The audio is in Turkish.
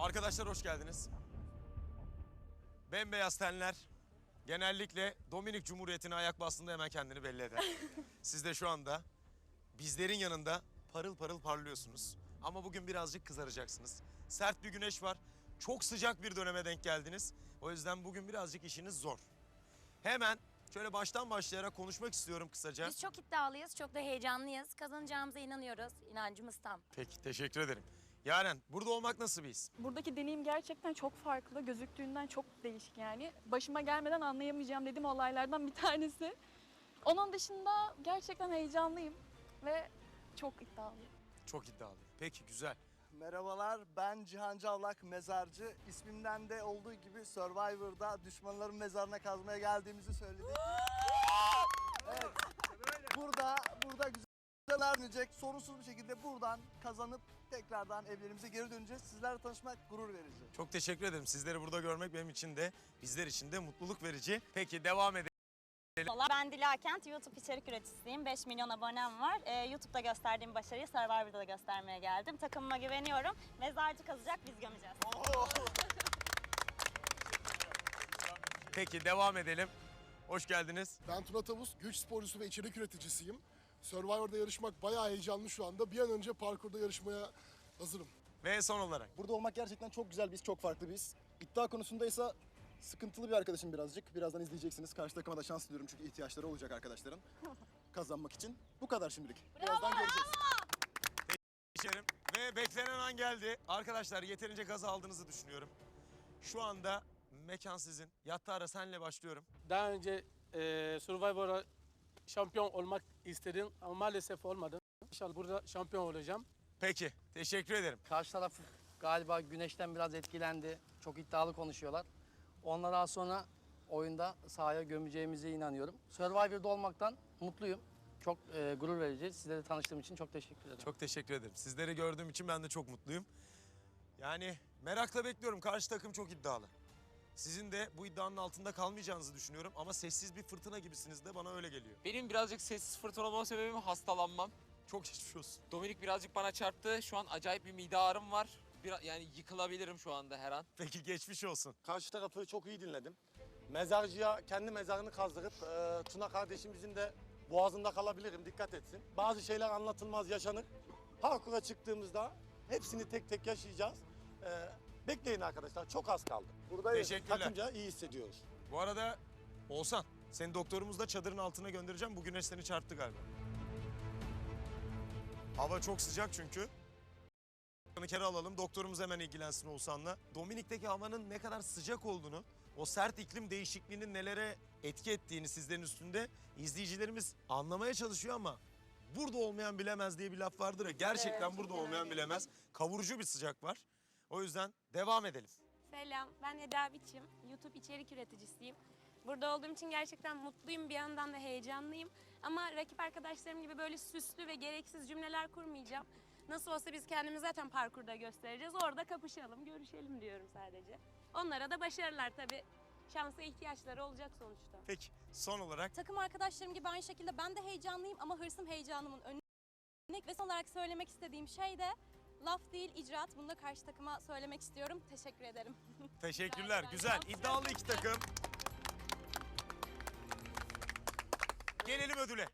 Arkadaşlar hoş geldiniz. Bembeyaz tenler genellikle Dominik Cumhuriyeti'ne ayak bastığında hemen kendini belli eder. Siz de şu anda bizlerin yanında parıl parıl parlıyorsunuz. Ama bugün birazcık kızaracaksınız. Sert bir güneş var. Çok sıcak bir döneme denk geldiniz. O yüzden bugün birazcık işiniz zor. Hemen şöyle baştan başlayarak konuşmak istiyorum kısaca. Biz çok iddialıyız, çok da heyecanlıyız. Kazanacağımıza inanıyoruz. İnancımız tam. Peki teşekkür ederim. Yaren burada olmak nasıl bir his? Buradaki deneyim gerçekten çok farklı. Gözüktüğünden çok değişik yani. Başıma gelmeden anlayamayacağım dediğim olaylardan bir tanesi. Onun dışında gerçekten heyecanlıyım ve çok iddialıyım. Çok iddialı. Peki güzel. Merhabalar, ben Cihan Cavlak, mezarcı. İsmimden de olduğu gibi Survivor'da düşmanların mezarına kazmaya geldiğimizi söyledik. evet. Burada, burada güzel harcanacak, sorunsuz bir şekilde buradan kazanıp tekrardan evlerimize geri döneceğiz. Sizlerle tanışmak gurur verici. Çok teşekkür ederim. Sizleri burada görmek benim için de bizler için de mutluluk verici. Peki devam edelim. Merhabalar, Ben Dila Kent, YouTube içerik üreticisiyim. 5 milyon abonem var. Ee, YouTube'da gösterdiğim başarıyı Survivor'da da göstermeye geldim. Takımıma güveniyorum. Mezarcı kazacak, biz gömeceğiz. Peki devam edelim. Hoş geldiniz. Ben Tuna Tavus, güç sporcusu ve içerik üreticisiyim. Survivor'da yarışmak bayağı heyecanlı şu anda. Bir an önce parkurda yarışmaya hazırım. Ve son olarak Burada olmak gerçekten çok güzel biz, çok farklı biz. İddia konusundaysa sıkıntılı bir arkadaşım birazcık. Birazdan izleyeceksiniz. Karşı takıma da şans diliyorum çünkü ihtiyaçları olacak arkadaşların kazanmak için. Bu kadar şimdilik. Birazdan göreceğiz. geçelim. Ve beklenen an geldi. Arkadaşlar yeterince gaz aldığınızı düşünüyorum. Şu anda mekan sizin. Yattara senle başlıyorum. Daha önce e, Survivor'a şampiyon olmak istedim ama maalesef olmadı. İnşallah burada şampiyon olacağım. Peki teşekkür ederim. Karşı taraf galiba güneşten biraz etkilendi. Çok iddialı konuşuyorlar. Ondan daha sonra oyunda sahaya gömeceğimize inanıyorum. Survivor'da olmaktan mutluyum. Çok e, gurur verici. Sizlerle tanıştığım için çok teşekkür ederim. Çok teşekkür ederim. Sizleri gördüğüm için ben de çok mutluyum. Yani merakla bekliyorum. Karşı takım çok iddialı. Sizin de bu iddianın altında kalmayacağınızı düşünüyorum ama sessiz bir fırtına gibisiniz de bana öyle geliyor. Benim birazcık sessiz fırtına olma sebebim hastalanmam. Çok geçmiş olsun. Dominik birazcık bana çarptı. Şu an acayip bir mide ağrım var. Biraz, yani yıkılabilirim şu anda her an. Peki geçmiş olsun. Karşı tarafı çok iyi dinledim. Mezarcıya kendi mezarını kazdırıp e, Tuna kardeşimizin de boğazında kalabilirim dikkat etsin. Bazı şeyler anlatılmaz yaşanır. Parkura çıktığımızda hepsini tek tek yaşayacağız. E, bekleyin arkadaşlar çok az kaldı. Buradayız. Teşekkürler. Takımca iyi hissediyoruz. Bu arada Oğuzhan seni doktorumuzla çadırın altına göndereceğim. Bu güneş seni çarptı galiba. Hava çok sıcak çünkü. Bir kere alalım. Doktorumuz hemen ilgilensin Oğuzhan'la. Dominik'teki havanın ne kadar sıcak olduğunu, o sert iklim değişikliğinin nelere etki ettiğini sizlerin üstünde izleyicilerimiz anlamaya çalışıyor ama burada olmayan bilemez diye bir laf vardır ya. Gerçekten burada olmayan bilemez. Kavurucu bir sıcak var. O yüzden devam edelim. Selam, ben Eda Biçim. YouTube içerik üreticisiyim. Burada olduğum için gerçekten mutluyum, bir yandan da heyecanlıyım. Ama rakip arkadaşlarım gibi böyle süslü ve gereksiz cümleler kurmayacağım. Nasıl olsa biz kendimizi zaten parkurda göstereceğiz. Orada kapışalım, görüşelim diyorum sadece. Onlara da başarılar tabii. Şansa ihtiyaçları olacak sonuçta. Peki son olarak Takım arkadaşlarım gibi aynı şekilde ben de heyecanlıyım ama hırsım heyecanımın önüne. Ve son olarak söylemek istediğim şey de laf değil icraat. Bunu da karşı takıma söylemek istiyorum. Teşekkür ederim. Teşekkürler. Güzel. iddialı iki takım. Gelelim ödüle.